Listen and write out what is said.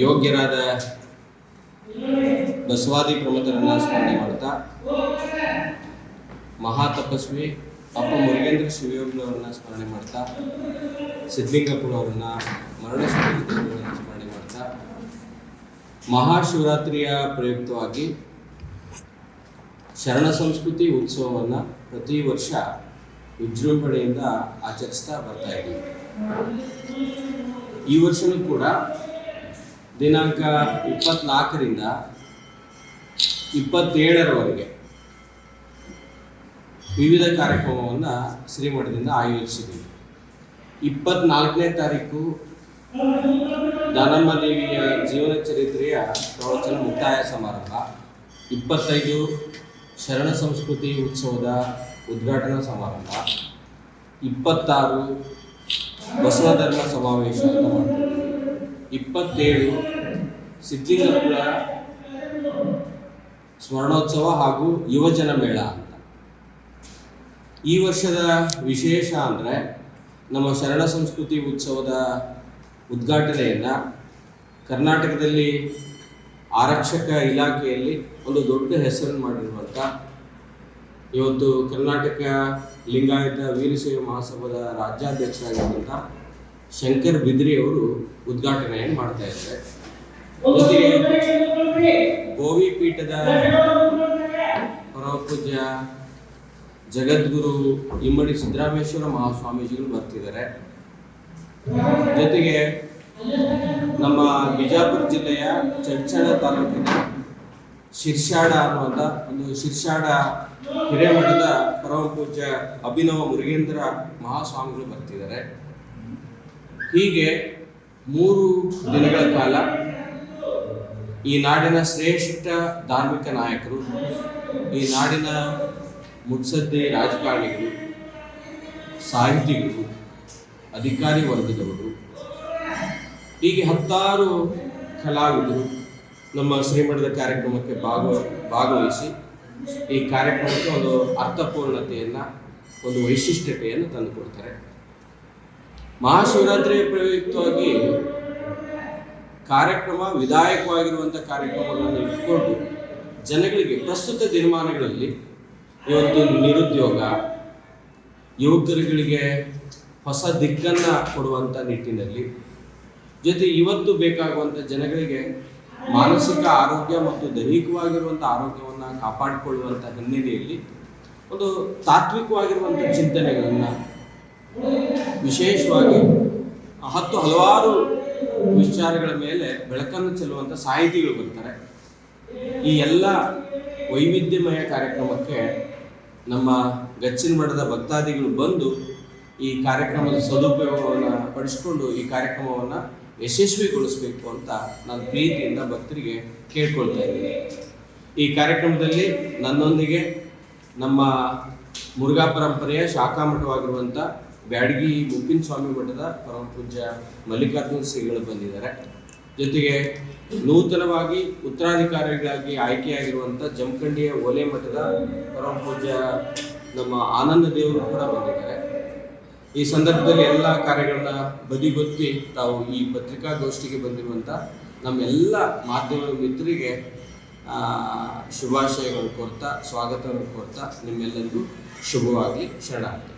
ಯೋಗ್ಯರಾದ ಬಸವಾದಿ ಪ್ರಮುಖರನ್ನ ಸ್ಮರಣೆ ಮಾಡ್ತಾ ಮಹಾ ತಪಸ್ವಿ ಅಪ್ಪ ಮುರುಗೇಂದ್ರ ಶಿವಯೋಗಿನವರನ್ನ ಸ್ಮರಣೆ ಮಾಡ್ತಾ ಸಿದ್ಧಲಿಂಗಪ್ಪನವರನ್ನ ಮರಣ ಸ್ಮರಣೆ ಮಾಡ್ತಾ, ಮಹಾಶಿವರಾತ್ರಿಯ ಪ್ರಯುಕ್ತವಾಗಿ ಶರಣ ಸಂಸ್ಕೃತಿ ಉತ್ಸವವನ್ನ ಪ್ರತಿ ವರ್ಷ ವಿಜೃಂಭಣೆಯಿಂದ ಆಚರಿಸ್ತಾ ಬರ್ತಾ ಇದ್ದೀವಿ. ಈ ವರ್ಷನೂ ಕೂಡ ದಿನಾಂಕ ಇಪ್ಪತ್ನಾಲ್ಕರಿಂದ ಇಪ್ಪತ್ತೇಳರವರೆಗೆ ವಿವಿಧ ಕಾರ್ಯಕ್ರಮವನ್ನು ಶ್ರೀಮಠದಿಂದ ಆಯೋಜಿಸಿದ್ದೀವಿ. ಇಪ್ಪತ್ನಾಲ್ಕನೇ ತಾರೀಕು ದಾನಮ್ಮ ದೇವಿಯ ಜೀವನ ಚರಿತ್ರೆಯ ಪ್ರವಚನ ಮುಕ್ತಾಯ ಸಮಾರಂಭ. ಇಪ್ಪತ್ತೈದು ಶರಣ ಸಂಸ್ಕೃತಿ ಉತ್ಸವದ ಉದ್ಘಾಟನಾ ಸಮಾರಂಭ. ಇಪ್ಪತ್ತಾರು ಬಸವ ಧರ್ಮ ಸಮಾವೇಶ ಅಂತ ಮಾಡ್ತೀವಿ ಇಪ್ಪತ್ತೇಳು ಸಿದ್ಧಲಿಂಗಪುರ ಸ್ಮರಣೋತ್ಸವ ಹಾಗೂ ಯುವಜನ ಮೇಳ ಅಂತ. ಈ ವರ್ಷದ ವಿಶೇಷ ಅಂದರೆ ನಮ್ಮ ಶರಣ ಸಂಸ್ಕೃತಿ ಉತ್ಸವದ ಉದ್ಘಾಟನೆಯನ್ನು ಕರ್ನಾಟಕದಲ್ಲಿ ಆರಕ್ಷಕ ಇಲಾಖೆಯಲ್ಲಿ ಒಂದು ದೊಡ್ಡ ಹೆಸರನ್ನು ಮಾಡಿರುವಂಥ ಇವತ್ತು ಕರ್ನಾಟಕ ಲಿಂಗಾಯತ ವೀರಶೈವ ಮಹಾಸಭಾದ ರಾಜ್ಯಾಧ್ಯಕ್ಷರಾಗಿರುವಂಥ ಶಂಕರ್ ಬಿದ್ರಿ ಅವರು ಉದ್ಘಾಟನೆಯನ್ನು ಮಾಡ್ತಾ ಇದ್ದಾರೆ. ಜೊತೆಗೆ ಗೋವಿ ಪೀಠದ ಪರಮಪೂಜ್ಯ ಜಗದ್ಗುರು ಇಮ್ಮಡಿ ಸಿದ್ದರಾಮೇಶ್ವರ ಮಹಾಸ್ವಾಮೀಜಿಗಳು ಬರ್ತಿದ್ದಾರೆ. ಜೊತೆಗೆ ನಮ್ಮ ಬಿಜಾಪುರ ಜಿಲ್ಲೆಯ ಚಡ್ಚಣ ತಾಲೂಕಿನ ಶಿರ್ಷಾಡ ಅನ್ನುವಂಥ ಒಂದು ಶಿರ್ಷಾಡ ಹಿರೇಮಠದ ಪರಮ ಪೂಜ್ಯ ಅಭಿನವ ಮುರುಗೇಂದ್ರ ಮಹಾಸ್ವಾಮಿಗಳು ಬರ್ತಿದ್ದಾರೆ. ಹೀಗೆ ಮೂರು ದಿನಗಳ ಕಾಲ ಈ ನಾಡಿನ ಶ್ರೇಷ್ಠ ಧಾರ್ಮಿಕ ನಾಯಕರು, ಈ ನಾಡಿನ ಮುತ್ಸದ್ದಿ ರಾಜಕಾರಣಿಗಳು, ಸಾಹಿತಿಗಳು, ಅಧಿಕಾರಿ ವರ್ಗದವರು, ಹೀಗೆ ಹತ್ತಾರು ಕಲಾವಿದರು ನಮ್ಮ ಶ್ರೀಮಠದ ಕಾರ್ಯಕ್ರಮಕ್ಕೆ ಭಾಗವ ಭಾಗವಹಿಸಿ ಈ ಕಾರ್ಯಕ್ರಮಕ್ಕೆ ಒಂದು ಅರ್ಥಪೂರ್ಣತೆಯನ್ನು, ಒಂದು ವೈಶಿಷ್ಟ್ಯತೆಯನ್ನು ತಂದುಕೊಡ್ತಾರೆ. ಮಹಾಶಿವರಾತ್ರಿಯ ಪ್ರಯುಕ್ತವಾಗಿ ಕಾರ್ಯಕ್ರಮ ವಿಧಾಯಕವಾಗಿರುವಂಥ ಕಾರ್ಯಕ್ರಮಗಳನ್ನು ಇಟ್ಕೊಂಡು ಜನಗಳಿಗೆ ಪ್ರಸ್ತುತ ದಿನಮಾನಗಳಲ್ಲಿ ಇವತ್ತು ನಿರುದ್ಯೋಗ, ಯುವಕರುಗಳಿಗೆ ಹೊಸ ದಿಕ್ಕನ್ನು ಕೊಡುವಂಥ ನಿಟ್ಟಿನಲ್ಲಿ, ಜೊತೆ ಇವತ್ತು ಬೇಕಾಗುವಂಥ ಜನಗಳಿಗೆ ಮಾನಸಿಕ ಆರೋಗ್ಯ ಮತ್ತು ದೈಹಿಕವಾಗಿರುವಂಥ ಆರೋಗ್ಯವನ್ನು ಕಾಪಾಡಿಕೊಳ್ಳುವಂಥ ಹಿನ್ನೆಲೆಯಲ್ಲಿ ಒಂದು ತಾತ್ವಿಕವಾಗಿರುವಂಥ ಚಿಂತನೆಗಳನ್ನು ವಿಶೇಷವಾಗಿ ಹತ್ತು ಹಲವಾರು ವಿಚಾರಗಳ ಮೇಲೆ ಬೆಳಕನ್ನು ಚೆಲ್ಲುವಂಥ ಸಾಹಿತಿಗಳು ಬರ್ತಾರೆ. ಈ ಎಲ್ಲ ವೈವಿಧ್ಯಮಯ ಕಾರ್ಯಕ್ರಮಕ್ಕೆ ನಮ್ಮ ಗಚ್ಚಿನ ಮಠದ ಭಕ್ತಾದಿಗಳು ಬಂದು ಈ ಕಾರ್ಯಕ್ರಮದ ಸದುಪಯೋಗವನ್ನು ಪಡಿಸಿಕೊಂಡು ಈ ಕಾರ್ಯಕ್ರಮವನ್ನು ಯಶಸ್ವಿಗೊಳಿಸಬೇಕು ಅಂತ ನಾನು ಪ್ರೀತಿಯಿಂದ ಭಕ್ತರಿಗೆ ಕೇಳ್ಕೊಳ್ತಾ ಇದ್ದೀನಿ. ಈ ಕಾರ್ಯಕ್ರಮದಲ್ಲಿ ನನ್ನೊಂದಿಗೆ ನಮ್ಮ ಮುರುಘಾ ಪರಂಪರೆಯ ಶಾಖಾ ಮಠವಾಗಿರುವಂಥ ಬ್ಯಾಡಗಿ ಮುಪ್ಪಿನ ಸ್ವಾಮಿ ಮಠದ ಪರಮ ಪೂಜ್ಯ ಮಲ್ಲಿಕಾರ್ಜುನ ಶ್ರೀಗಳು ಬಂದಿದ್ದಾರೆ. ಜೊತೆಗೆ ನೂತನವಾಗಿ ಉತ್ತರಾಧಿಕಾರಿಗಳಾಗಿ ಆಯ್ಕೆಯಾಗಿರುವಂಥ ಜಮಖಂಡಿಯ ಒಲೆ ಮಠದ ಪರಮ ಪೂಜ್ಯ ನಮ್ಮ ಆನಂದ ದೇವರು ಕೂಡ ಬಂದಿದ್ದಾರೆ. ಈ ಸಂದರ್ಭದಲ್ಲಿ ಎಲ್ಲ ಕಾರ್ಯಗಳನ್ನ ಬದಿಗೊತ್ತಿ ತಾವು ಈ ಪತ್ರಿಕಾಗೋಷ್ಠಿಗೆ ಬಂದಿರುವಂಥ ನಮ್ಮೆಲ್ಲ ಮಾಧ್ಯಮ ಮಿತ್ರರಿಗೆ ಶುಭಾಶಯಗಳು ಕೊರ್ತಾ, ಸ್ವಾಗತವನ್ನು ಕೋರ್ತಾ ನಿಮ್ಮೆಲ್ಲರಿಗೂ ಶುಭವಾಗಿ ಶರಣಾರ್ಥಿ